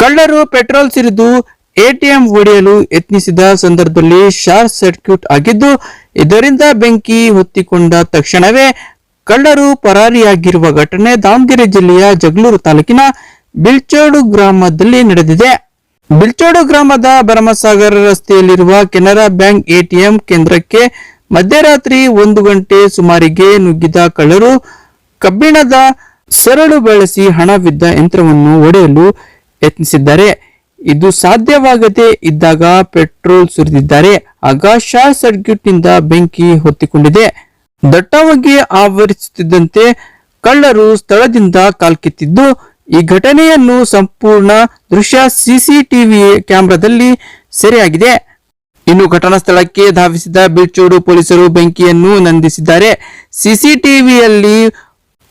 ಕಳ್ಳರು petrol ಸಿರಿದು ATM ಒಡೆಯಲು ಯತ್ನಿಸಿದ ಸಂದರ್ಭದಲ್ಲಿ ಶಾರ್ಟ್ ಸರ್ಕ್ಯೂಟ್ ಆಗಿದ್ದು, ಇದರಿಂದ ಬೆಂಕಿ ಹೊತ್ತಿಕೊಂಡ ತಕ್ಷಣವೇ ಕಳ್ಳರು ಪರಾರಿಯಾಗಿರುವ ಘಟನೆ ದಾವಣಗೆರೆ ಜಿಲ್ಲೆಯ ಜಗಳೂರು ತಾಲೂಕಿನ ಬಿಲ್ಚೋಡು ಗ್ರಾಮದಲ್ಲಿ ನಡೆದಿದೆ. ಬಿಲ್ಚೋಡು ಗ್ರಾಮದ ಭರಮಸಾಗರ ರಸ್ತೆಯಲ್ಲಿರುವ ಕೆನರಾ ಬ್ಯಾಂಕ್ ಎಟಿಎಂ ಕೇಂದ್ರಕ್ಕೆ ಮಧ್ಯರಾತ್ರಿ ಒಂದು ಗಂಟೆ ಸುಮಾರಿಗೆ ನುಗ್ಗಿದ ಕಳ್ಳರು ಕಬ್ಬಿಣದ ಸರಳು ಬಳಸಿ ಹಣವಿದ್ದ ಯಂತ್ರವನ್ನು ಒಡೆಯಲು ಯತ್ನಿಸಿದ್ದಾರೆ. ಇದು ಸಾಧ್ಯವಾಗದೆ ಇದ್ದಾಗ ಪೆಟ್ರೋಲ್ ಸುರಿದಿದ್ದಾರೆ. ಆಗ ಶಾರ್ಟ್ ಸರ್ಕ್ಯೂಟ್ನಿಂದ ಬೆಂಕಿ ಹೊತ್ತಿಕೊಂಡಿದೆ. ದಟ್ಟವಾಗಿ ಆವರಿಸುತ್ತಿದ್ದಂತೆ ಕಳ್ಳರು ಸ್ಥಳದಿಂದ ಕಾಲ್ಕಿತ್ತಿದ್ದು, ಈ ಘಟನೆಯನ್ನು ಸಂಪೂರ್ಣ ದೃಶ್ಯ ಸಿಸಿಟಿವಿ ಕ್ಯಾಮೆರಾದಲ್ಲಿ ಸೆರೆಯಾಗಿದೆ. ಇನ್ನು ಘಟನಾ ಸ್ಥಳಕ್ಕೆ ಧಾವಿಸಿದ ಬೀಳ್ಚೋಡು ಪೊಲೀಸರು ಬೆಂಕಿಯನ್ನು ನಂದಿಸಿದ್ದಾರೆ. ಸಿಸಿಟಿವಿಯಲ್ಲಿ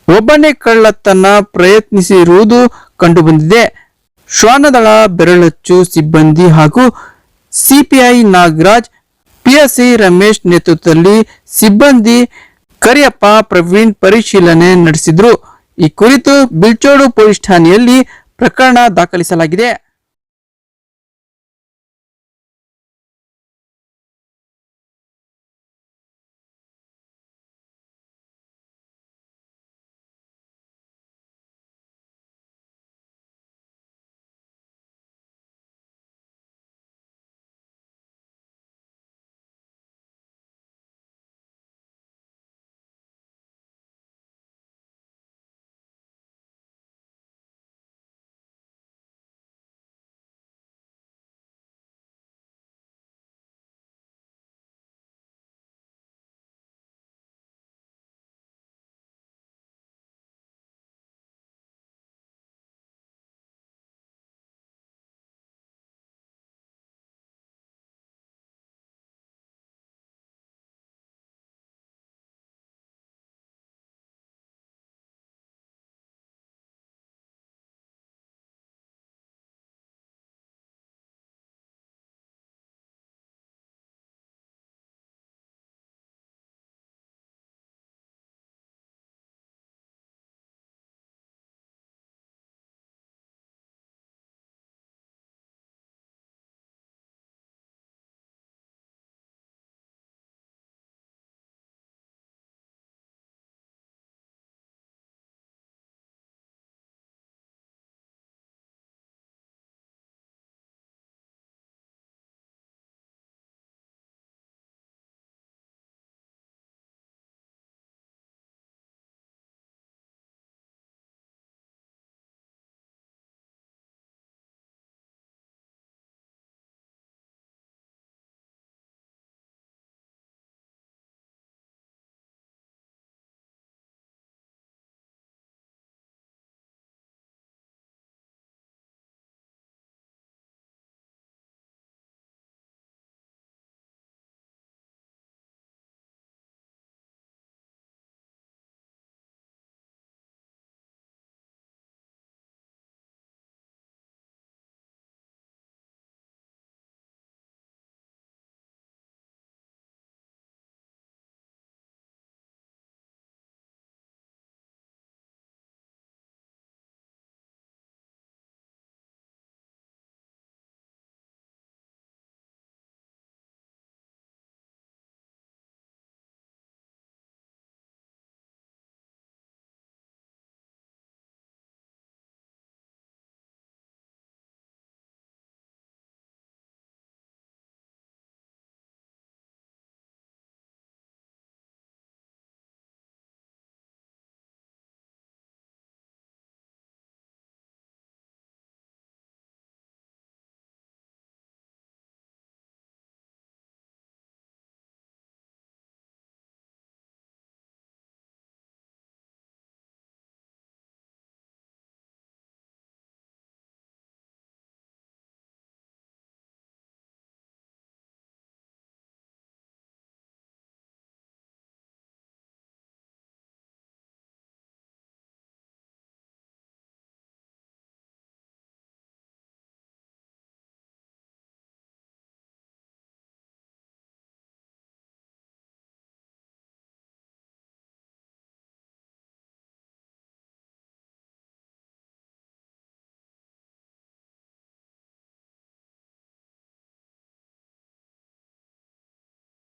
ಒಬ್ಬನೇ ಕಳ್ಳತನ ಪ್ರಯತ್ನಿಸಿರುವುದು ಕಂಡುಬಂದಿದೆ. ಶ್ವಾನದಳ, ಬೆರಳಚ್ಚು, ಸಿಬ್ಬಂದಿ ಹಾಗೂ ಸಿಪಿಐ ನಾಗರಾಜ್, ಪಿಎಸ್ಸಿ ರಮೇಶ್ ನೇತೃತ್ವದಲ್ಲಿ ಸಿಬ್ಬಂದಿ ಕರಿಯಪ್ಪ ಪ್ರವೀಣ್ ಪರಿಶೀಲನೆ ನಡೆಸಿದ್ರು. ಈ ಕುರಿತು ಬಿಳ್ಚೋಡು ಪೊಲೀಸ್ ಠಾಣೆಯಲ್ಲಿ ಪ್ರಕರಣ ದಾಖಲಿಸಲಾಗಿದೆ.